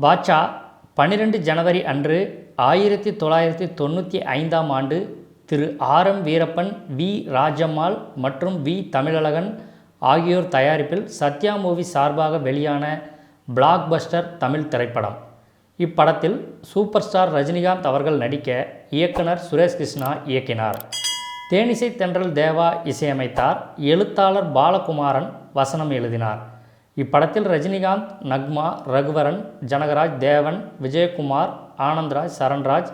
பாட்ஷா பன்னிரெண்டு ஜனவரி அன்று ஆயிரத்தி தொள்ளாயிரத்தி தொண்ணூற்றி ஐந்தாம் ஆண்டு திரு R M Veerappan V Rajammal மற்றும் வி தமிழழகன் ஆகியோர் தயாரிப்பில் சத்யா மூவி சார்பாக வெளியான பிளாக்பஸ்டர் தமிழ் திரைப்படம். இப்படத்தில் சூப்பர் ஸ்டார் ரஜினிகாந்த் அவர்கள் நடிக்க இயக்குனர் சுரேஷ் கிருஷ்ணா இயக்கினார். தேனிசை தென்றல் தேவா இசையமைத்தார். எழுத்தாளர் பாலகுமாரன் வசனம் எழுதினார். இப்படத்தில் ரஜினிகாந்த் நக்மா ரகுவரன் ஜனகராஜ் தேவன் விஜயகுமார் ஆனந்த்ராஜ் சரண்ராஜ்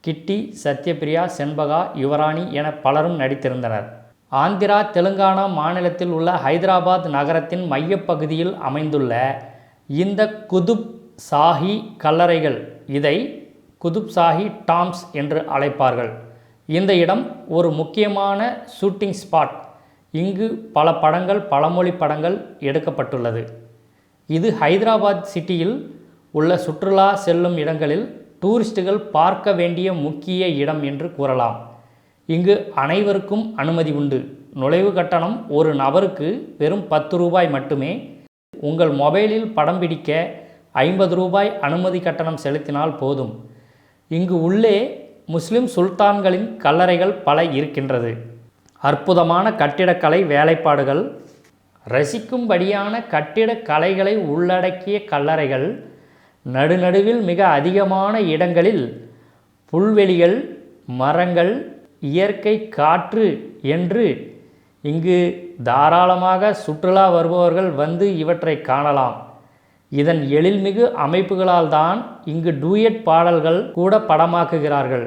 கிட்டி சத்யபிரியா செண்பகா யுவராணி என பலரும் நடித்திருந்தனர். ஆந்திரா தெலுங்கானா மாநிலத்தில் உள்ள ஹைதராபாத் நகரத்தின் மையப்பகுதியில் அமைந்துள்ள இந்த குதுப் சாஹி கல்லறைகள் இதை குதுப் சாஹி டாம்ஸ் என்று அழைப்பார்கள். இந்த இடம் ஒரு முக்கியமான ஷூட்டிங் ஸ்பாட். இங்கு பல படங்கள் பழமொழி படங்கள் எடுக்கப்பட்டுள்ளது. இது ஹைதராபாத் சிட்டியில் உள்ள சுற்றுலா செல்லும் இடங்களில் டூரிஸ்டுகள் பார்க்க வேண்டிய முக்கிய இடம் என்று கூறலாம். இங்கு அனைவருக்கும் அனுமதி உண்டு. நுழைவு கட்டணம் ஒரு நபருக்கு வெறும் பத்து ரூபாய் மட்டுமே. உங்கள் மொபைலில் படம் பிடிக்க ஐம்பது ரூபாய் அனுமதி கட்டணம் செலுத்தினால் போதும். இங்கு உள்ளே முஸ்லிம் சுல்தான்களின் கல்லறைகள் பல இருக்கின்றது. அற்புதமான கட்டிடக்கலை வேலைப்பாடுகள் ரசிக்கும்படியான கட்டிடக்கலைகளை உள்ளடக்கிய கல்லறைகள் நடுநடுவில் மிக அதிகமான இடங்களில் புல்வெளிகள் மரங்கள் இயற்கை காற்று என்று இங்கு தாராளமாக சுற்றுலா வருபவர்கள் வந்து இவற்றை காணலாம். இதன் எழில்மிகு அமைப்புகளால் தான் இங்கு டூயட் பாடல்கள் கூட படமாக்குகிறார்கள்.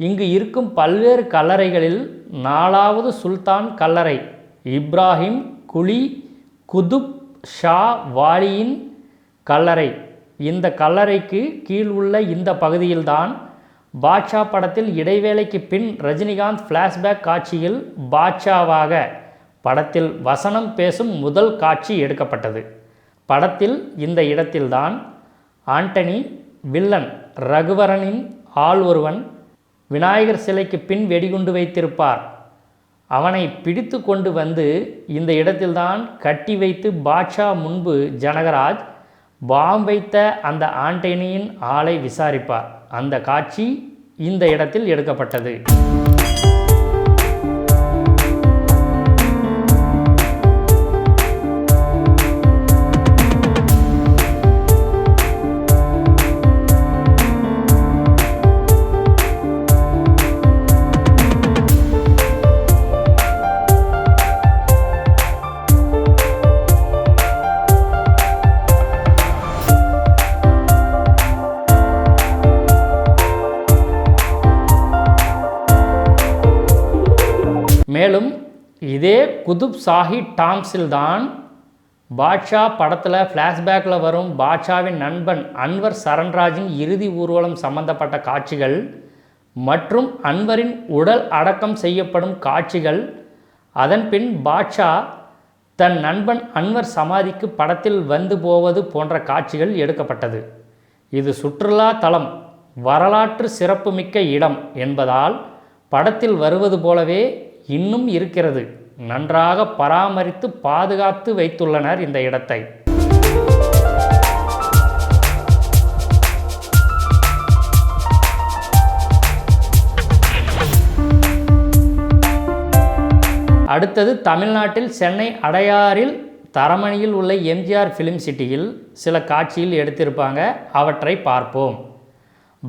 இங்கு இருக்கும் பல்வேறு கல்லறைகளில் நாலாவது சுல்தான் கல்லறை. இப்ராஹிம் குலி குதுப் ஷா வாலியின் கல்லறை. இந்த கல்லறைக்கு கீழ் உள்ள இந்த பகுதியில்தான் பாட்ஷா படத்தில் இடைவேளைக்கு பின் ரஜினிகாந்த் ஃப்ளாஷ்பேக் காட்சியில் பாட்ஷாவாக படத்தில் வசனம் பேசும் முதல் காட்சி எடுக்கப்பட்டது. படத்தில் இந்த இடத்தில்தான் ஆண்டனி வில்லன் ரகுவரனின் ஆள் ஒருவன் விநாயகர் சிலைக்கு பின் வெடிகுண்டு வைத்திருப்பார். அவனை பிடித்து கொண்டு வந்து இந்த இடத்தில்தான் கட்டி வைத்து பாட்ஷா முன்பு ஜனகராஜ் பாம் வைத்த அந்த ஆண்டனியின் ஆளை விசாரிப்பார். அந்த காட்சி இந்த இடத்தில் எடுக்கப்பட்டது. மேலும் இதே குதுப் சாஹி டாம்ஸில் தான் பாட்ஷா படத்தில் ஃப்ளாஷ்பேக்கில் வரும் பாட்ஷாவின் நண்பன் அன்வர் சரண்ராஜின் இறுதி ஊர்வலம் சம்பந்தப்பட்ட காட்சிகள் மற்றும் அன்வரின் உடல் அடக்கம் செய்யப்படும் காட்சிகள். அதன்பின் பாட்ஷா தன் நண்பன் அன்வர் சமாதிக்கு படத்தில் வந்து போவது போன்ற காட்சிகள் எடுக்கப்பட்டது. இது சுற்றுலா தலம் வரலாற்று சிறப்புமிக்க இடம் என்பதால் படத்தில் வருவது போலவே இன்னும் இருக்கிறது. நன்றாக பராமரித்து பாதுகாத்து வைத்துள்ளனர் இந்த இடத்தை. அடுத்தது தமிழ்நாட்டில் சென்னை அடையாறில் தரமணியில் உள்ள எம்ஜிஆர் ஃபிலிம் சிட்டியில் சில காட்சியில் எடுத்திருப்பாங்க. அவற்றை பார்ப்போம்.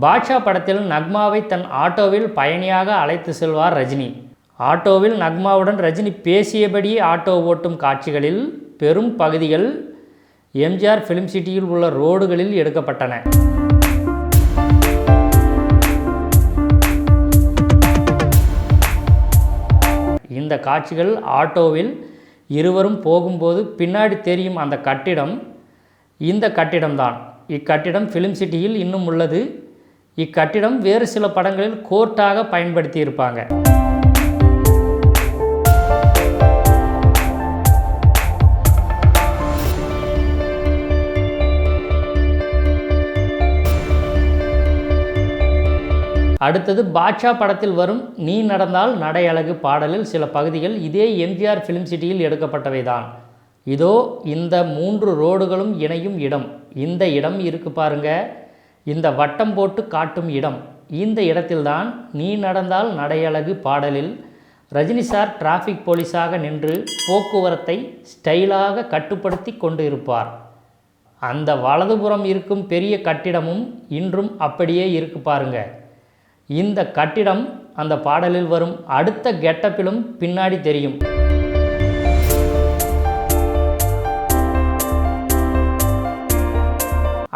பாட்ஷா படத்தில் நக்மாவை தன் ஆட்டோவில் பயணியாக அழைத்து செல்வார் ரஜினி. ஆட்டோவில் நக்மாவுடன் ரஜினி பேசியபடியே ஆட்டோ ஓட்டும் காட்சிகளில் பெரும் பகுதிகள் எம்ஜிஆர் ஃபிலிம் சிட்டியில் உள்ள ரோடுகளில் எடுக்கப்பட்டன. இந்த காட்சிகள் ஆட்டோவில் இருவரும் போகும்போது பின்னாடி தெரியும் அந்த கட்டிடம். இந்த கட்டிடம்தான். இக்கட்டிடம் ஃபிலிம் சிட்டியில் இன்னும் உள்ளது. இக்கட்டிடம் வேறு சில படங்களில் கோர்ட்டாக பயன்படுத்தி அடுத்தது பாட்ஷா படத்தில் வரும் நீ நடந்தால் நடை அழகு பாடலில் சில பகுதிகள் இதே எம்ஜிஆர் ஃபிலிம் சிட்டியில் எடுக்கப்பட்டவை தான் இதோ இந்த மூன்று ரோடுகளும் இணையும் இடம். இந்த இடம் இருக்கு பாருங்க. இந்த வட்டம் போட்டு காட்டும் இடம். இந்த இடத்தில்தான் நீ நடந்தால் நடையழகு பாடலில் ரஜினி சார் டிராஃபிக் போலீஸாக நின்று போக்குவரத்தை ஸ்டைலாக கட்டுப்படுத்தி கொண்டு இருப்பார் அந்த வலதுபுறம் இருக்கும் பெரிய கட்டிடமும் இன்றும் அப்படியே இருக்கு பாருங்கள் இந்த கட்டிடம் அந்த பாடலில் வரும் அடுத்த கெட்டப்பிலும் பின்னாடி தெரியும்.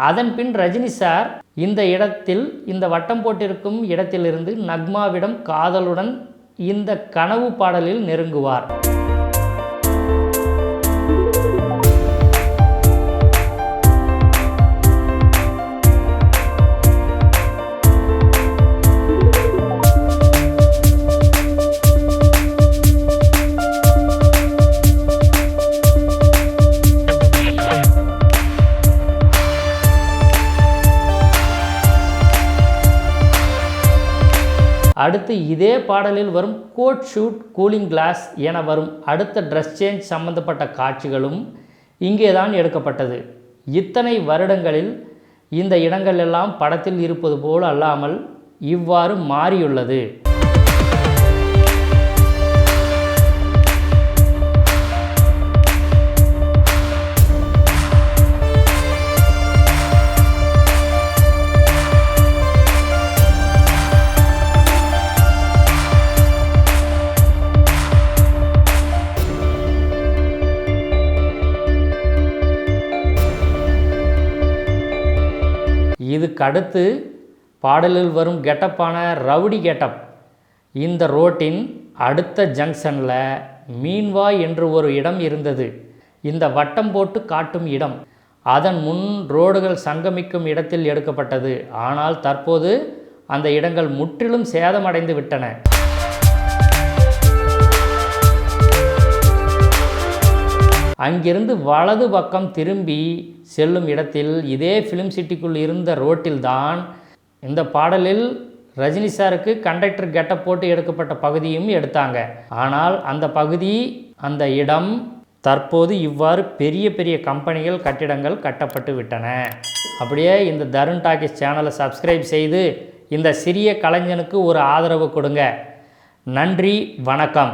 அதன் பின் ரஜினி சார் இந்த இடத்தில் இந்த வட்டம் போட்டிருக்கும் இடத்திலிருந்து நக்மாவிடம் காதலுடன் இந்த கனவு பாடலில் நெருங்குவார். அடுத்து இதே பாடலில் வரும் கோட் ஷூட் கூலிங் கிளாஸ் என வரும் அடுத்த ட்ரெஸ் சேஞ்ச் சம்பந்தப்பட்ட காட்சிகளும் இங்கே தான் எடுக்கப்பட்டது. இத்தனை வருடங்களில் இந்த இடங்கள் எல்லாம் படத்தில் இருப்பது போல் அல்லாமல் இவ்வாறு மாறியுள்ளது. இதுக்கடுத்து பாடலில் வரும் கெட்டப்பான ரவுடி கெட்டப். இந்த ரோட்டின் அடுத்த ஜங்ஷனில் மீன்வாய் என்று ஒரு இடம் இருந்தது. இந்த வட்டம் போட்டு காட்டும் இடம். அதன் முன் ரோடுகள் சங்கமிக்கும் இடத்தில் எடுக்கப்பட்டது. ஆனால் தற்போது அந்த இடங்கள் முற்றிலும் சேதமடைந்து விட்டன. அங்கிருந்து வலது பக்கம் திரும்பி செல்லும் இடத்தில் இதே ஃபிலிம் சிட்டிக்குள் இருந்த ரோட்டில்தான் இந்த பாடலில் ரஜினி சாருக்கு கண்டக்டர் கெட்டப் போட்டு எடுக்கப்பட்ட பகுதியும் எடுத்தாங்க. ஆனால் அந்த பகுதி அந்த இடம் தற்போது இவ்வாறு பெரிய பெரிய கம்பெனிகள் கட்டிடங்கள் கட்டப்பட்டு விட்டன. அப்படியே இந்த தருண் டாக்கிஸ் சேனலை சப்ஸ்கிரைப் செய்து இந்த சிறிய கலைஞனுக்கு ஒரு ஆதரவு கொடுங்க. நன்றி வணக்கம்.